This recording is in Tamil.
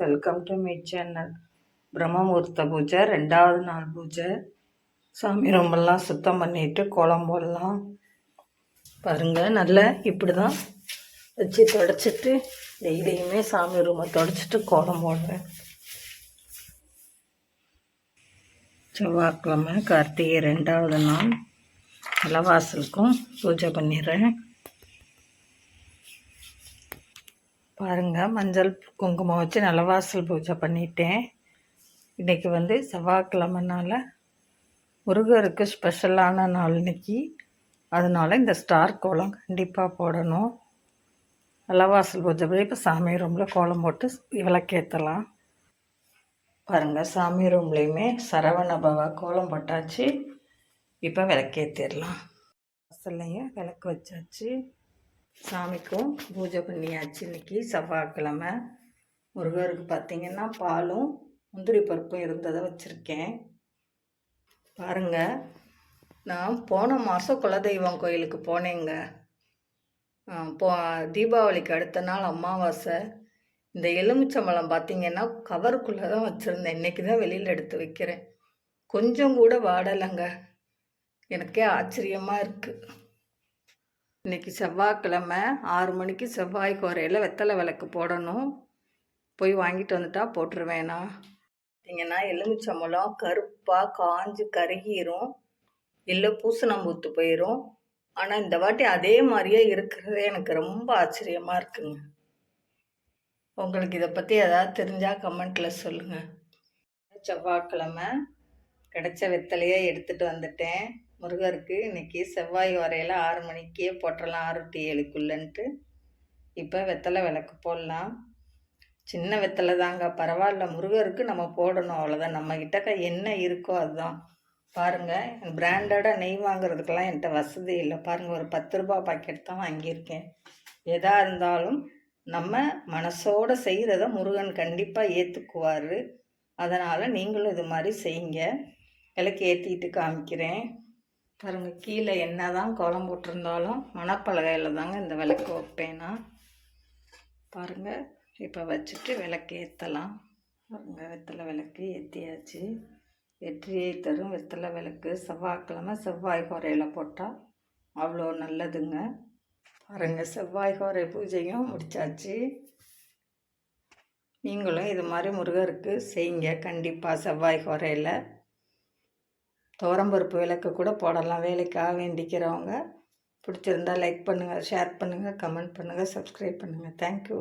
வெல்கம் டு மை சேனல் பிரம்மமுகூர்த்த பூஜை ரெண்டாவது நாள் பூஜை. சாமி ரொம்பலாம் சுத்தம் பண்ணிட்டு கோலம் போடலாம். பாருங்கள் நல்லா இப்படி தான் வச்சு தொடச்சிட்டு டெய்லியுமே சாமி ரூமை தொடச்சிட்டு கோலம் போடுவேன் செவ்வாய்க்கிழமை கார்த்திகை ரெண்டாவது நாள். தலைவாசலுக்கும் பூஜை பண்ணிடுறேன். பாருங்கள் மஞ்சள் குங்குமம் வச்சு நலவாசல் பூஜை பண்ணிட்டேன். இன்றைக்கி வந்து செவ்வாய்க்கிழமைனால முருகருக்கு ஸ்பெஷலான நாள் இன்னைக்கு. அதனால் இந்த ஸ்டார் கோலம் கண்டிப்பாக போடணும். நலவாசல் பூஜை போய் இப்போ சாமி ரூமில் கோலம் போட்டு விளக்கேற்றலாம் பாருங்கள் சாமி ரூம்லேயுமே சரவண பவா கோலம் போட்டாச்சு. இப்போ விளக்கேற்றிடலாம் வாசல்லையும் விளக்கு வச்சாச்சு. சாமிக்கும் பூஜை பண்ணியாச்சு இன்றைக்கி செவ்வாய்க்கிழமை. முருகருக்கு பார்த்திங்கன்னா பாலும் முந்திரி பருப்பும் இருந்ததை வச்சுருக்கேன். பாருங்கள் நான் போன மாதம் குலதெய்வம் கோயிலுக்கு போனேங்க. போ தீபாவளிக்கு அடுத்த நாள் அமாவாசை. இந்த எலுமிச்சம்பழம் பார்த்திங்கன்னா கவருக்குள்ளே தான் வச்சுருந்தேன். இன்றைக்கி தான் வெளியில் எடுத்து வைக்கிறேன். கொஞ்சம் கூட வாடலைங்க. எனக்கே ஆச்சரியமாக இருக்குது இன்றைக்கி செவ்வாய்க்கிழமை ஆறு மணிக்கு செவ்வாய் கோரையில் வெத்தலை விளக்கு போடணும். போய் வாங்கிட்டு வந்துட்டா போட்டுருவேண்ணா பார்த்தீங்கன்னா எலுமிச்சம்பழம் கருப்பாக காஞ்சு கருகிரும் இல்லை பூசணம்பூத்து போயிடும் ஆனால் இந்த வாட்டி அதே மாதிரியே இருக்கிறதே எனக்கு ரொம்ப ஆச்சரியமாக இருக்குங்க. உங்களுக்கு இதை பற்றி எதாவது தெரிஞ்சால் கமெண்ட்டில் சொல்லுங்கள் செவ்வாய்க்கிழமை கிடைச்ச வெத்தலையே எடுத்துகிட்டு வந்துட்டேன். முருகருக்கு இன்றைக்கி செவ்வாய் வரையில் ஆறு மணிக்கே போட்டுடலாம் ஆறு டு ஏழுக்குள்ளன்ட்டு. இப்போ வெத்தலை விளக்கு போடலாம். சின்ன வெத்தலை தாங்க பரவாயில்ல. முருகருக்கு நம்ம போடணும் அவ்வளோதான் நம்மக்கிட்ட என்ன இருக்கோ அதுதான். பாருங்கள் பிராண்டடாக நெய் வாங்குறதுக்கெல்லாம் என்கிட்ட வசதி இல்லை. பாருங்கள் ஒரு பத்து ரூபா பாக்கெட் தான் வாங்கியிருக்கேன். எதாக இருந்தாலும் நம்ம மனசோடு செய்கிறத முருகன் கண்டிப்பாக ஏற்றுக்குவார் அதனால் நீங்களும் இது மாதிரி செய்யுங்க. விளக்கு ஏற்றிட்டு காமிக்கிறேன். பாருங்கள் கீழே என்ன தான் கோலம் போட்டிருந்தாலும் மணப்பலகையில் தாங்க இந்த விளக்கு வைப்பேனா. பாருங்கள் இப்போ வச்சுட்டு விளக்கு ஏற்றலாம் பாருங்கள் வெத்தலை விளக்கு ஏற்றியாச்சு வெற்றியை தரும் வெத்தலை விளக்கு. செவ்வாய்க்கிழமை செவ்வாய் கோரையில் போட்டால் அவ்வளோ நல்லதுங்க. பாருங்கள் செவ்வாய் கோரை பூஜையும் முடித்தாச்சு நீங்களும் இது மாதிரி முருகருக்கு செய்யுங்க. கண்டிப்பாக செவ்வாய் கோரையில். துவரம்பருப்பு விளக்கு கூட போடலாம். வேலைக்காக வேண்டிக்கிறவங்க. பிடிச்சிருந்தா லைக் பண்ணுங்கள் ஷேர் பண்ணுங்கள் கமெண்ட் பண்ணுங்கள் சப்ஸ்கிரைப் பண்ணுங்கள் தேங்க்யூ